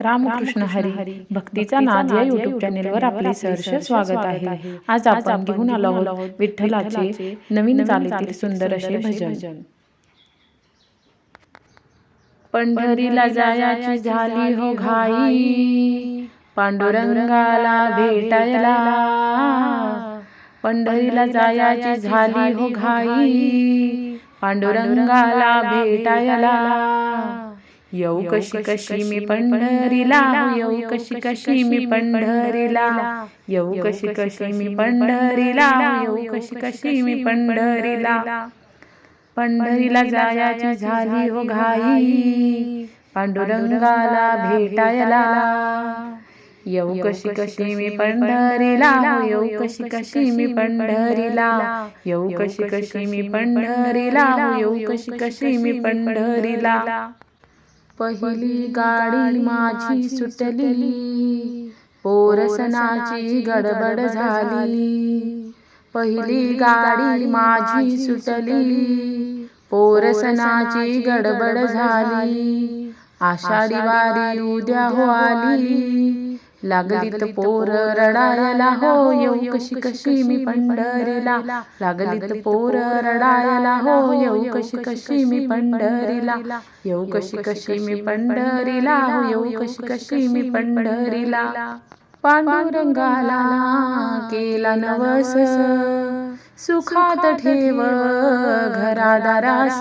रामकृष्ण हरी भक्तीचा नाद या युट्यूब चॅनेलवर आपले सहर्ष स्वागत आहे. आज आपण घेऊन आलो आहोत विठ्ठलाचे नवीन चालीतील सुंदर असे भजन. पंढरीला जायाची झाली हो घाई. पांडुरंगाला भेटायला. पंढरीला जायाची झाली हो घाई. पांडुरंगाला भेटायला. येऊ कशी कशी मी पंढरीला येऊ कशी कशी मी पंढरीला येऊ कशी कशी मी पंढरीला येऊ कशी कशी मी पंढरीला पंढरीला जायाची झाली हो घाई पांडुरंगाला भेटायला येऊ कशी कशी मी पंढरीला येऊ कशी कशी मी पंढरीला येऊ कशी कशी मी पंढरीला येऊ कशी कशी मी पंढरीला पहिली गाडी माझी सुटली. पोरसनाची गडबड झाली. पहिली गाडी माझी सुटली. पोरसनाची गडबड झाली. आषाढी वारी उद्या हो आली लागलीत पोर रडायला हो येऊ कशी कशी मी पंढरीला लागलीत पोर रडायला हो येऊ कशी कशी मी पंढरीला येऊ कशी कशी मी पंढरीला हो येऊ कशी कशी मी पंढरीला पांडुरंगाला केला नवस सुखात ठेव घरादारास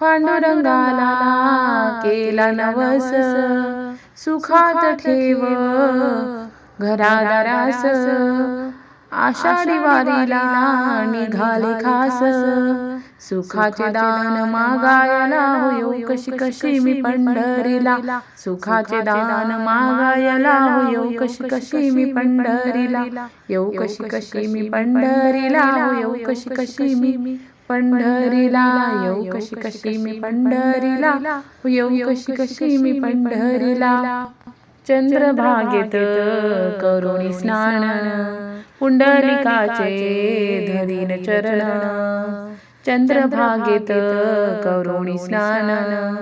पांडुरंगाला केला नवस सुखात ठेव. घरादारास. आषाढी वारीला निघाले खास. सुखाचे दान मागायला हो येऊ कशी कशी मी पंढरीला. सुखाचे दान मागायला हो येऊ कशी कशी मी पंढरीला. येऊ कशी कशी मी पंढरीला. येऊ कशी कशी मी पंढरीला येऊ कशी कशी मी पंढरीला येऊ कशी कशी मी पंढरीला. चंद्रभागेत करुणी स्नान. पुंडलिकाचे धरीन चरण. चंद्रभागेत करुणी स्नान.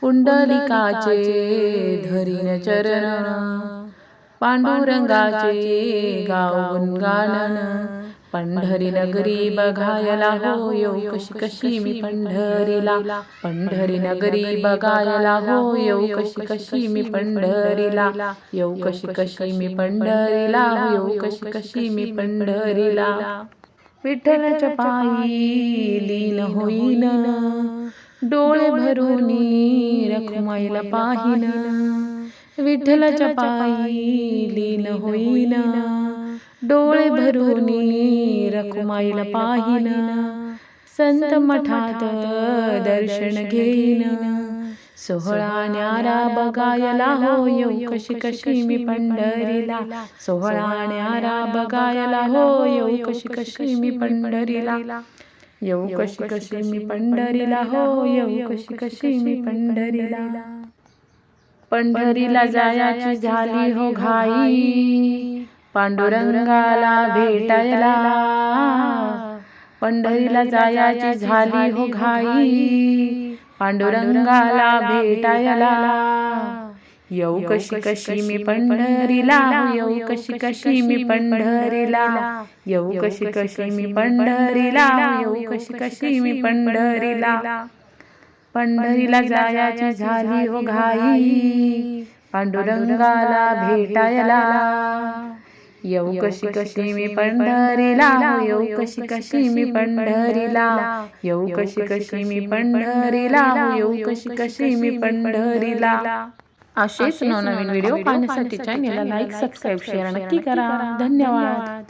पुंडलिकाचे धरीन चरण. पांडुरंगाचे गाऊन गाणन पंढरी नगरी बघायला हो येऊ कशी कशी मी पंढरीला पंढरी नगरी बघायला हो येऊ कशी कशी मी पंढरीला येऊ कशी कशी मी पंढरीला हो येऊ कशी कशी मी पंढरीला विठ्ठलाच्या पायी लीन होईन डोळे भरून रखुमाईला पाहिन विठ्ठलाच्या पायी लीन होईन डोळे भरून रखुमाईला पाहिन संत मठात दर्शन घेईन सोहळा न्यारा बघायला हो येऊ कशी कशी मी पंढरीला सोहळा न्यारा बघायला हो येऊ कशी कशी मी पंढरीला येऊ कशी कशी मी पंढरीला हो येऊ कशी कशी मी पंढरीला पंढरीला जायाची झाली हो घाई पांडुरंगाला भेटायला. पंढरीला जायाची झाली हो घाई. पांडुरंगाला भेटायला. येऊ कशी कशी मी पंढरीला येऊ कशी कशी मी पंढरीला. येऊ कशी कशी मी पंढरीला येऊ कशी कशी मी पंढरीला. पंढरीला जायाची झाली हो घाई. पांडुरंगाला भेटायला. येऊ कशी कशी मी पंढरीला येऊ कशी कशी मी पंढरीला. येऊ कशी कशी मी पंढरीला. येऊ कशी कशी मी पंढरीला. असेच नवनवीन व्हिडिओ पाहण्यासाठी चॅनेलला लाईक सबस्क्राईब शेअर नक्की करा. धन्यवाद.